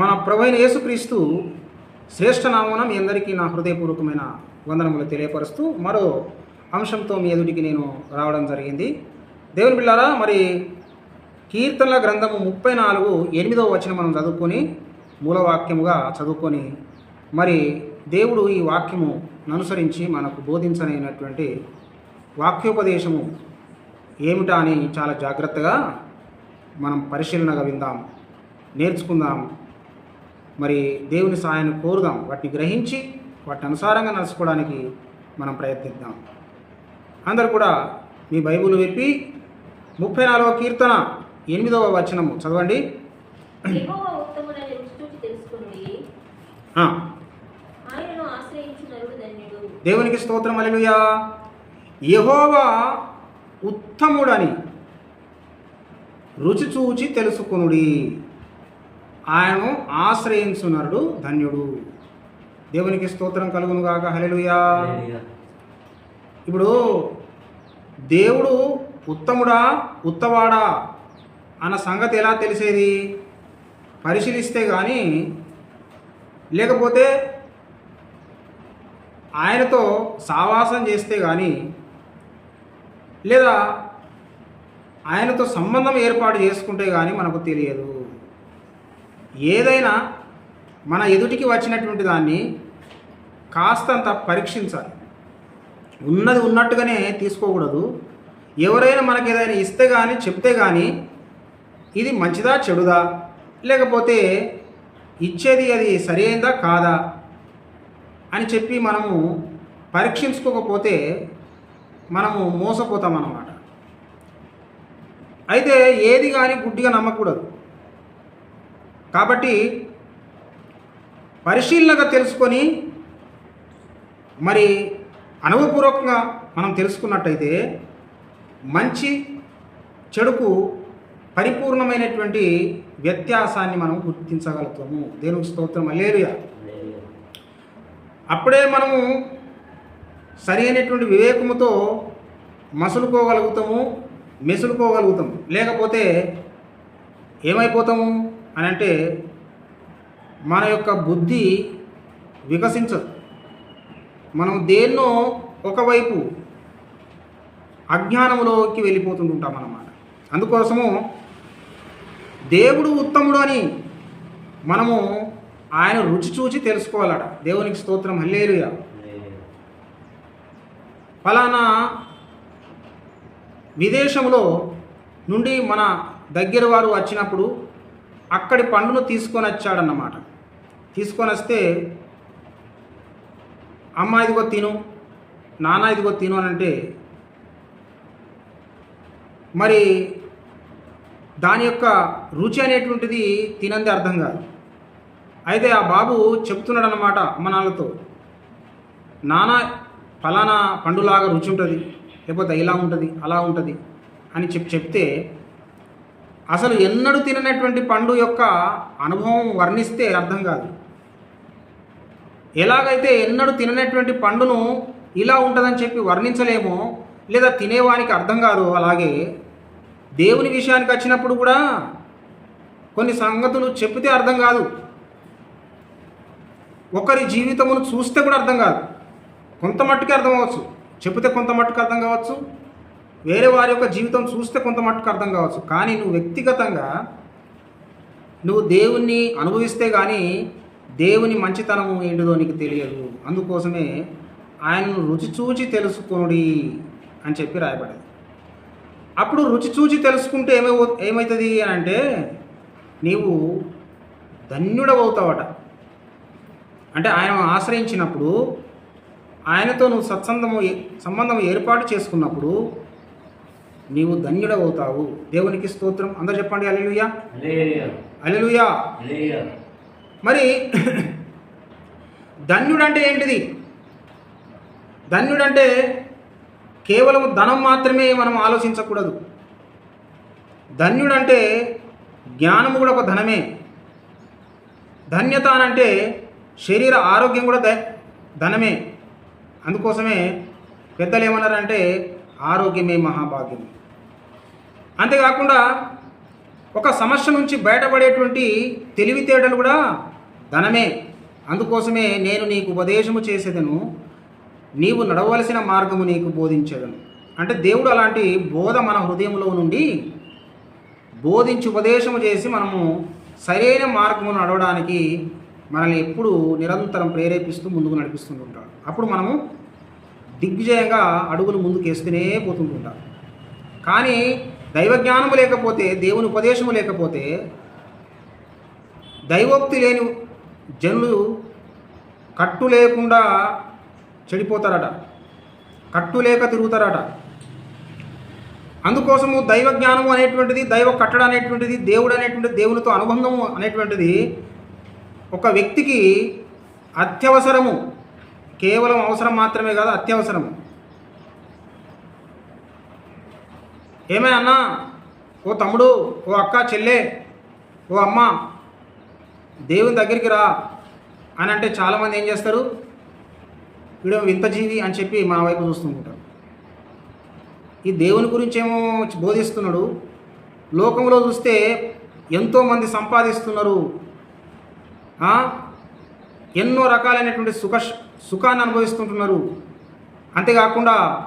మన ప్రభైన యేసుక్రీస్తు శ్రేష్ఠ నామమున మీ అందరికీ నా హృదయపూర్వకమైన వందనములు తెలియపరుస్తూ మరో అంశంతో మీ ఎదుటికి నేను రావడం జరిగింది. దేవుని బిళ్ళారా మరి కీర్తనల గ్రంథము ముప్పై నాలుగు ఎనిమిదవ వచనం మనం చదువుకొని మూలవాక్యముగా చదువుకొని మరి దేవుడు ఈ వాక్యము అనుసరించి మనకు బోధించనైనటువంటి వాక్యోపదేశము ఏమిటా అని చాలా జాగ్రత్తగా మనం పరిశీలనగా విందాం నేర్చుకుందాం. మరి దేవుని సహాయాన్ని కోరుదాం. వాటిని గ్రహించి వాటి అనుసారంగా నడుచుకోవడానికి మనం ప్రయత్నిద్దాం. అందరు కూడా మీ బైబిల్ విప్పి ముప్పై నాలుగవ కీర్తన ఎనిమిదవ వచనము చదవండి. దేవునికి స్తోత్రం అలెలుయా యెహోవా ఉత్తముడని రుచి చూచి తెలుసుకునుడి. ఆయనను ఆశ్రయించునరుడు ధన్యుడు. దేవునికి స్తోత్రం కలుగును గాక హల్లెలూయా. ఇప్పుడు దేవుడు ఉత్తముడా ఉత్తవాడా అన్న సంగతి ఎలా తెలిసేది? పరిశీలిస్తే కానీ లేకపోతే ఆయనతో సావాసం చేస్తే కానీ లేదా ఆయనతో సంబంధం ఏర్పాటు చేసుకుంటే కానీ మనకు తెలియదు. ఏదైనా మన ఎదుటికి వచ్చినటువంటి దాన్ని కాస్తంత పరీక్షించాలి. ఉన్నది ఉన్నట్టుగానే తీసుకోకూడదు. ఎవరైనా మనకి ఏదైనా ఇస్తే కానీ చెప్తే కానీ ఇది మంచిదా చెడుదా? లేకపోతే ఇచ్చేది అది సరైందా కాదా? అని చెప్పి మనము పరీక్షించుకోకపోతే మనము మోసపోతాం అన్నమాట అయితే ఏది కానీ గుడ్డిగా నమ్మకూడదు. కాబట్టి పరిశీలనగా తెలుసుకొని మరి అనుభవపూర్వకంగా మనం తెలుసుకున్నట్టయితే మంచి చెడుకు పరిపూర్ణమైనటువంటి వ్యత్యాసాన్ని మనం గుర్తించగలుగుతాము. దేవునికి స్తోత్రం. మలేరియా అప్పుడే మనము సరి అయినటువంటి వివేకముతో మసులుకోగలుగుతాము మెసులుకోగలుగుతాము. లేకపోతే ఏమైపోతాము? అని అంటే మన యొక్క బుద్ధి వికసించదు. మనం దేన్నో ఒకవైపు అజ్ఞానంలోకి వెళ్ళిపోతుంటాం అన్నమాట. అందుకోసము దేవుడు ఉత్తముడు అని మనము ఆయన రుచి చూచి తెలుసుకోవాలట. దేవునికి స్తోత్రం. హల్లేలుయా. ఫలానా విదేశంలో నుండి మన దగ్గర వారు వచ్చినప్పుడు అక్కడి పండును తీసుకొని వచ్చాడన్నమాట. తీసుకొని వస్తే అమ్మ ఇదిగో తిను నాన్న ఇదిగో తిను అని అంటే మరి దాని యొక్క రుచి అనేటువంటిది తినంది అర్థం కాదు. అయితే ఆ బాబు చెప్తున్నాడు అనమాట అమ్మ నాన్నలతో నానా ఫలానా పండులాగా రుచి ఉంటుంది లేకపోతే ఇలా ఉంటుంది అలా ఉంటుంది అని చెప్పి చెప్తే అసలు ఎన్నడూ తిననటువంటి పండు యొక్క అనుభవం వర్ణిస్తే అర్థం కాదు. ఎలాగైతే ఎన్నడూ తిననటువంటి పండును ఇలా ఉంటుందని చెప్పి వర్ణించలేమో లేదా తినేవానికి అర్థం కాదు అలాగే దేవుని విషయానికి వచ్చినప్పుడు కూడా కొన్ని సంగతులు చెప్తే అర్థం కాదు. ఒకరి జీవితమును చూస్తే కూడా అర్థం కాదు. కొంత మట్టుకే అర్థం అవ్వచ్చు. చెప్తే కొంత మట్టుకు అర్థం కావచ్చు. వేరే వారి యొక్క జీవితం చూస్తే కొంత మట్టుకు అర్థం కావచ్చు. కానీ నువ్వు వ్యక్తిగతంగా నువ్వు దేవుణ్ణి అనుభవిస్తే కానీ దేవుని మంచితనము ఏంటిదో నీకు తెలియదు. అందుకోసమే ఆయనను రుచి చూచి తెలుసుకొనుడి అని చెప్పి రాయబడింది. అప్పుడు రుచి చూచి తెలుసుకుంటే ఏమై ఏమవుతుంది అని అంటే నీవు ధన్యుడవవుతావట. అంటే ఆయన ఆశ్రయించినప్పుడు ఆయనతో నువ్వు సత్సంగము సంబంధం ఏర్పాటు చేసుకున్నప్పుడు నీవు ధన్యుడవుతావు. దేవునికి స్తోత్రం. అందరు చెప్పండి అలెలుయా అలెలుయా మరి ధన్యుడంటే ఏంటిది? ధన్యుడంటే కేవలం ధనం మాత్రమే మనం ఆలోచించకూడదు. ధన్యుడంటే జ్ఞానము కూడా ఒక ధనమే. ధన్యత అని అంటే శరీర ఆరోగ్యం కూడా ధనమే. అందుకోసమే పెద్దలు ఏమన్నారంటే ఆరోగ్యమే మహాభాగ్యం అంతేకాకుండా ఒక సమస్య నుంచి బయటపడేటువంటి తెలివితేటలు కూడా ధనమే. అందుకోసమే నేను నీకు ఉపదేశము చేసేదను. నీవు నడవలసిన మార్గము నీకు బోధించేదను. అంటే దేవుడు అలాంటి బోధ మన హృదయంలో నుండి బోధించి ఉపదేశము చేసి మనము సరైన మార్గము నడవడానికి మనల్ని ఎప్పుడు నిరంతరం ప్రేరేపిస్తూ ముందుకు నడిపిస్తుంటుంటాడు అప్పుడు మనము దిగ్విజయంగా అడుగులు ముందుకు వేస్తూనే పోతుంటుంటాం కానీ దైవజ్ఞానము లేకపోతే దేవుని ఉపదేశము లేకపోతే దైవోక్తి లేని జనులు కట్టు లేకుండా చెడిపోతారట. కట్టు లేక తిరుగుతారట. అందుకోసము దైవ జ్ఞానము అనేటువంటిది దైవ కట్టడం అనేటువంటిది దేవుడు అనేటువంటిది దేవునితో అనుబంధము అనేటువంటిది ఒక వ్యక్తికి అత్యవసరము. కేవలం అవసరం మాత్రమే కాదు అత్యవసరము. ఏమైనా అన్నా? ఓ తమ్ముడు ఓ అక్క చెల్లె ఓ అమ్మ దేవుని దగ్గరికి రా అని అంటే చాలామంది ఏం చేస్తారు? వీడు వింత జీవి అని చెప్పి మా వైపు చూస్తుంటారు. ఈ దేవుని గురించి ఏమో బోధిస్తున్నాడు. లోకంలో చూస్తే ఎంతోమంది సంపాదిస్తున్నారు. ఎన్నో రకాలైనటువంటి సుఖ సుఖాన్ని అనుభవిస్తుంటున్నారు. అంతేకాకుండా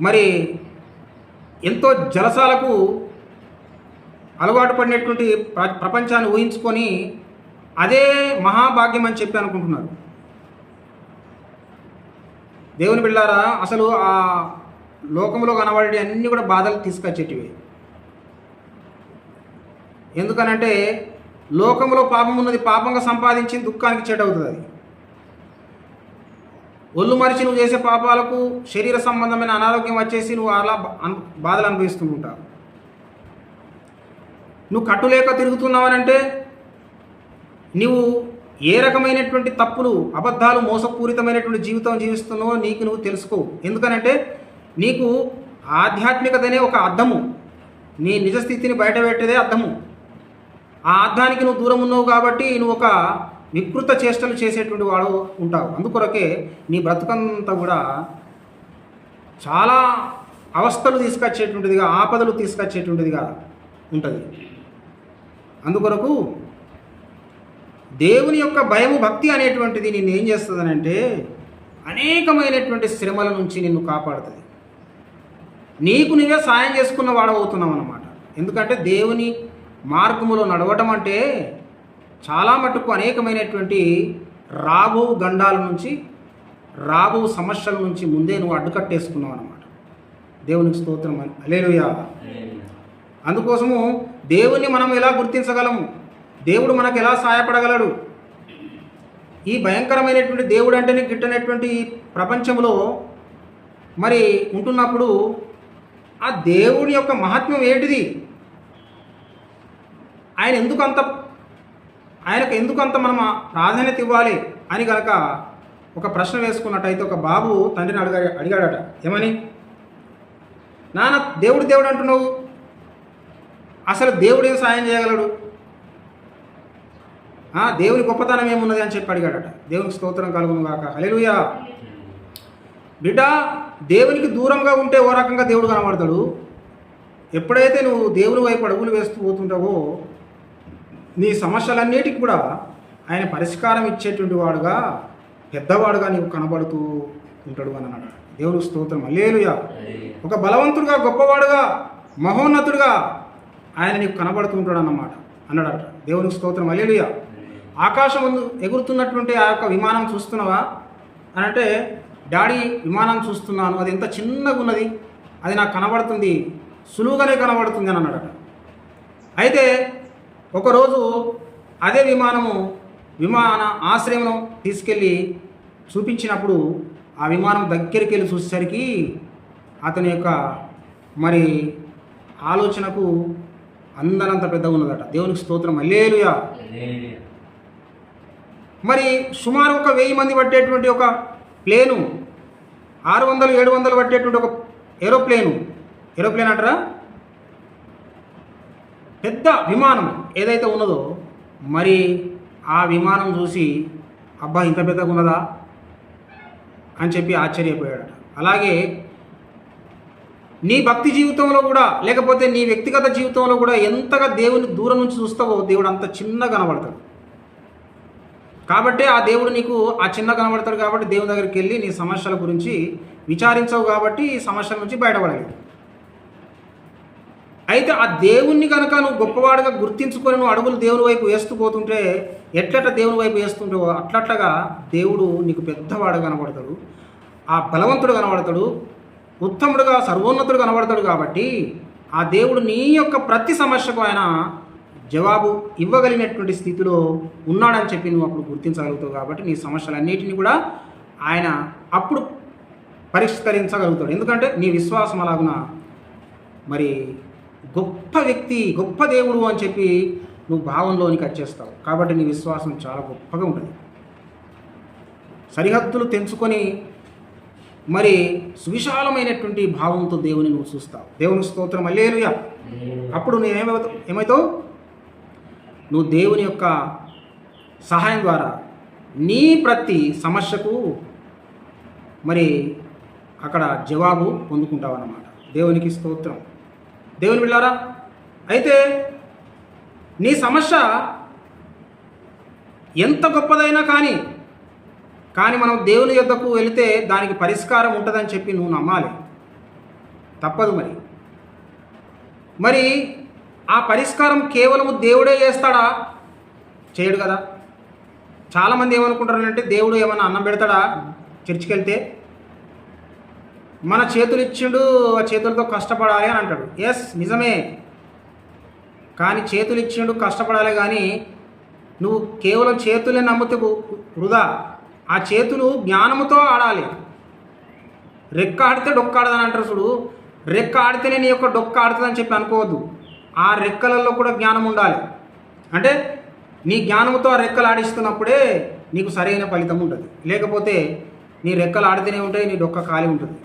మరి ఎంతో జలసాలకు అలవాటు పడినటువంటి ప్ర ప్రపంచాన్ని ఊహించుకొని అదే మహాభాగ్యం అని చెప్పి అనుకుంటున్నారు. దేవుని బిళ్ళారా అసలు ఆ లోకంలో కనబడే అన్నీ కూడా బాధలు తీసుకొచ్చేటివి. ఎందుకనంటే లోకంలో పాపం ఉన్నది పాపంగా సంపాదించి దుఃఖానికి చెడవుతుంది అది. ఒళ్ళు మరిచి నువ్వు చేసే పాపాలకు శరీర సంబంధమైన అనారోగ్యం వచ్చేసి నువ్వు అలా బా- బాధలు అనుభవిస్తూ ఉంటావు నువ్వు కట్టులేక తిరుగుతున్నావనంటే నువ్వు ఏ రకమైనటువంటి తప్పులు అబద్ధాలు మోసపూరితమైనటువంటి జీవితం జీవిస్తున్నావో నీకు నువ్వు తెలుసుకో. ఎందుకనంటే నీకు ఆధ్యాత్మికతనే ఒక అర్థము నీ నిజ స్థితిని బయటపెట్టేదే అర్థము ఆ అర్థానికి నువ్వు దూరం ఉన్నావు కాబట్టి నువ్వు ఒక వికృత చేష్టలు చేసేటువంటి వాడు ఉంటావు. అందుకొరకే నీ బ్రతుకంతా కూడా చాలా అవస్థలు తీసుకొచ్చేటువంటిదిగా ఆపదలు తీసుకొచ్చేటువంటిదిగా ఉంటుంది. అందుకొరకు దేవుని యొక్క భయము భక్తి అనేటువంటిది నిన్ను ఏం చేస్తుందనంటే అనేకమైనటువంటి శ్రమల నుంచి నిన్ను కాపాడుతుంది. నీకు నువ్వే సాయం చేసుకున్న వాడవుతున్నావు అన్నమాట ఎందుకంటే దేవుని మార్గములో నడవటం అంటే చాలా మటుకు అనేకమైనటువంటి రాబో గండాల నుంచి రాబో సమస్యల నుంచి ముందే నువ్వు అడ్డుకట్టేసుకున్నావు అనమాట దేవునికి స్తోత్రం. అలేలుయా అందుకోసము దేవుణ్ణి మనం ఎలా గుర్తించగలము? దేవుడు మనకు ఎలా సహాయపడగలడు? ఈ భయంకరమైనటువంటి దేవుడు అంటేనే గిట్టనటువంటి ఈ ప్రపంచంలో మరి ఉంటున్నప్పుడు ఆ దేవుడి యొక్క మహాత్మ్యం ఏంటిది? ఆయన ఎందుకు అంత ఆయనకు ఎందుకు అంత మనం ప్రాధాన్యత ఇవ్వాలి అని కనుక ఒక ప్రశ్న వేసుకున్నట్టయితే ఒక బాబు తండ్రిని అడిగా అడిగాడట. ఏమని? నాన్న దేవుడు దేవుడు అంటున్నావు. అసలు దేవుడు ఏం సాయం చేయగలడు? దేవుని గొప్పతనం ఏమున్నది? అని చెప్పి అడిగాడట. దేవునికి స్తోత్రం కలుగును కాక హల్లెలూయా. బిడ్డ దేవునికి దూరంగా ఉంటే ఓ రకంగా దేవుడు కనబడతాడు. ఎప్పుడైతే నువ్వు దేవుని వైపు అడుగులు వేస్తూ పోతుంటావో నీ సమస్యలన్నిటికి కూడా ఆయన పరిష్కారం ఇచ్చేటువంటి వాడుగా పెద్దవాడుగా నీవు కనబడుతూ ఉంటాడు అని అన్నాడు. దేవుని స్తోత్రం. అల్లేలుయా ఒక బలవంతుడుగా గొప్పవాడుగా మహోన్నతుడుగా ఆయన నీకు కనబడుతూ ఉంటాడు అన్నమాట. అన్నాడట. దేవునికి స్తోత్రం. అల్లేలుయా ఆకాశం ముందు ఎగురుతున్నటువంటి ఆ యొక్క విమానం చూస్తున్నావా? అని అంటే డాడీ విమానం చూస్తున్నాను. అది ఎంత చిన్నగా ఉన్నది. అది నాకు కనబడుతుంది. సులువుగానే కనబడుతుంది అని అన్నాడట. అయితే ఒకరోజు అదే విమానము విమాన ఆశ్రయం తీసుకెళ్ళి చూపించినప్పుడు ఆ విమానం దగ్గరికి వెళ్ళి చూసేసరికి అతని యొక్క మరి ఆలోచనకు అందనంత పెద్దగా ఉన్నదట. దేవునికి స్తోత్రం. అల్లేలుయా మరి సుమారు ఒక వెయ్యి మంది పట్టేటువంటి ఒక ప్లేను ఆరు వందలు ఏడు వందలు పట్టేటువంటి ఒక ఏరోప్లేను. ఏరోప్లేన్ అంటారా? పెద్ద విమానం ఏదైతే ఉన్నదో మరి ఆ విమానం చూసి అబ్బా ఇంత పెద్దగా ఉన్నదా? అని చెప్పి ఆశ్చర్యపోయాడట. అలాగే నీ భక్తి జీవితంలో కూడా లేకపోతే నీ వ్యక్తిగత జీవితంలో కూడా ఎంతగా దేవుని దూరం నుంచి చూస్తావో దేవుడు అంత చిన్నగా కనబడతాడు. కాబట్టి ఆ దేవుడు నీకు ఆ చిన్న కనబడతాడు కాబట్టి దేవుని దగ్గరికి వెళ్ళి నీ సమస్యల గురించి విచారించవు కాబట్టి ఈ సమస్యల నుంచి బయటపడలేదు. అయితే ఆ దేవుణ్ణి కనుక నువ్వు గొప్పవాడుగా గుర్తించుకొని నువ్వు అడుగులు దేవుని వైపు వేస్తూ పోతుంటే ఎట్లట్ల దేవుని వైపు వేస్తుంటావో అట్లట్లగా దేవుడు నీకు పెద్దవాడు కనబడతాడు. ఆ బలవంతుడు కనబడతాడు. ఉత్తముడుగా సర్వోన్నతుడు కనబడతాడు కాబట్టి ఆ దేవుడు నీ యొక్క ప్రతి సమస్యకు ఆయన జవాబు ఇవ్వగలిగినటువంటి స్థితిలో ఉన్నాడని చెప్పి నువ్వు అప్పుడు గుర్తించగలుగుతావు కాబట్టి నీ సమస్యలన్నిటిని కూడా ఆయన అప్పుడు పరిష్కరించగలుగుతాడు. ఎందుకంటే నీ విశ్వాసం అలాగున? మరి గొప్ప వ్యక్తి గొప్ప దేవుడు అని చెప్పి నువ్వు భావంలోనికి వచ్చేస్తావు. కాబట్టి నీ విశ్వాసం చాలా గొప్పగా ఉంటుంది. సరిహద్దులు తెంచుకొని మరి సువిశాలమైనటువంటి భావంతో దేవుని నువ్వు చూస్తావు. దేవుని స్తోత్రం. అల్లేలుయా అప్పుడు నువ్వు ఏమవుతావు ఏమవుతావు నువ్వు దేవుని యొక్క సహాయం ద్వారా నీ ప్రతి సమస్యకు మరి అక్కడ జవాబు పొందుకుంటావు అన్నమాట దేవునికి స్తోత్రం. దేవుని బిళ్ళారా అయితే నీ సమస్య ఎంత గొప్పదైనా కానీ కానీ మనం దేవుని యొద్దకు వెళితే దానికి పరిష్కారం ఉంటుందని చెప్పి నువ్వు నమ్మాలి. తప్పదు మరి. మరి ఆ పరిష్కారం కేవలము దేవుడే చేస్తాడా? చేయడు కదా. చాలామంది ఏమనుకుంటారంటే దేవుడు ఏమైనా అన్నం పెడతాడా? చర్చికి వెళ్తే మన చేతులు ఇచ్చిండు ఆ చేతులతో కష్టపడాలి అని అంటాడు. ఎస్ నిజమే. కానీ చేతులు ఇచ్చిండు కష్టపడాలి కానీ నువ్వు కేవలం చేతులే నమ్మితే వృధా. ఆ చేతులు జ్ఞానముతో ఆడాలి. రెక్క ఆడితే డొక్క ఆడదని అంటారు చూడు. రెక్క ఆడితేనే నీ యొక్క డొక్క ఆడుతుందని చెప్పి అనుకోవద్దు. ఆ రెక్కలలో కూడా జ్ఞానం ఉండాలి. అంటే నీ జ్ఞానంతో ఆ రెక్కలు ఆడిస్తున్నప్పుడే నీకు సరైన ఫలితం ఉంటుంది లేకపోతే నీ రెక్కలు ఆడితేనే ఉంటాయి నీ డొక్క ఖాళీ ఉంటుంది.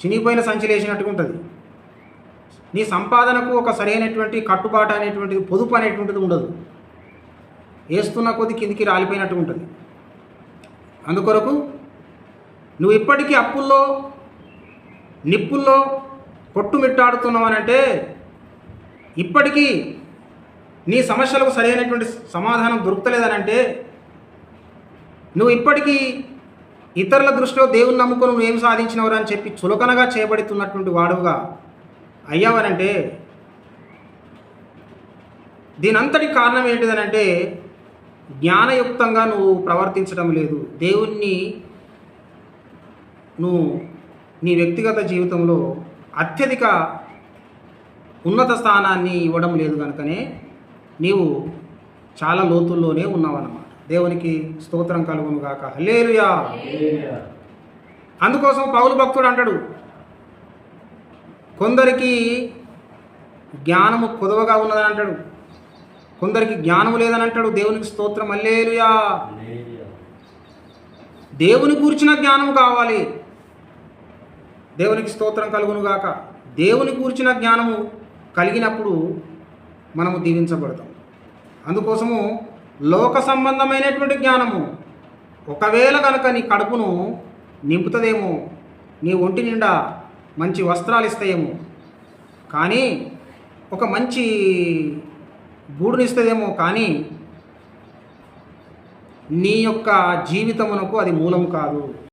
చినిగిపోయిన సంచి లేచినట్టుగా ఉంటుంది. నీ సంపాదనకు ఒక సరైనటువంటి కట్టుబాటు అనేటువంటిది పొదుపు అనేటువంటిది ఉండదు. వేస్తున్న కొద్ది కిందికి రాలిపోయినట్టు ఉంటుంది. అందుకొరకు నువ్వు ఇప్పటికీ అప్పుల్లో నిప్పుల్లో కొట్టుమిట్టాడుతున్నావనంటే ఇప్పటికీ నీ సమస్యలకు సరైనటువంటి సమాధానం దొరుకుతలేదనంటే నువ్వు ఇప్పటికీ ఇతరుల దృష్టిలో దేవుని నమ్ముకొని నువ్వు ఏం సాధించినవరు అని చెప్పి చులకనగా చేయబడుతున్నటువంటి వాడుగా అయ్యావనంటే దీనంతటి కారణం ఏంటిదనంటే జ్ఞానయుక్తంగా నువ్వు ప్రవర్తించడం లేదు. దేవుణ్ణి నువ్వు నీ వ్యక్తిగత జీవితంలో అత్యధిక ఉన్నత స్థానాన్ని ఇవ్వడం లేదు కనుకనే నీవు చాలా లోతుల్లోనే ఉన్నావన్నమాట. దేవునికి స్తోత్రం కలుగును గాక హల్లేలుయా. అందుకోసం పౌలు భక్తుడు అంటాడు కొందరికి జ్ఞానము కొదవగా ఉన్నదని అంటాడు కొందరికి జ్ఞానము లేదని అంటాడు దేవునికి స్తోత్రం. అల్లేలుయా దేవుని కూర్చిన జ్ఞానము కావాలి. దేవునికి స్తోత్రం కలుగును గాక దేవుని కూర్చిన జ్ఞానము కలిగినప్పుడు మనము దీవించబడతాం. అందుకోసము లోక సంబంధమైనటువంటి జ్ఞానము. ఒకవేళ కనుక నీ కడుపును నింపుతుందేమో నీ ఒంటి నిండా మంచి వస్త్రాలు ఇస్తాయేమో కానీ ఒక మంచి గూడునిస్తుందేమో కానీ నీ యొక్క జీవితమునకు అది మూలం కాదు.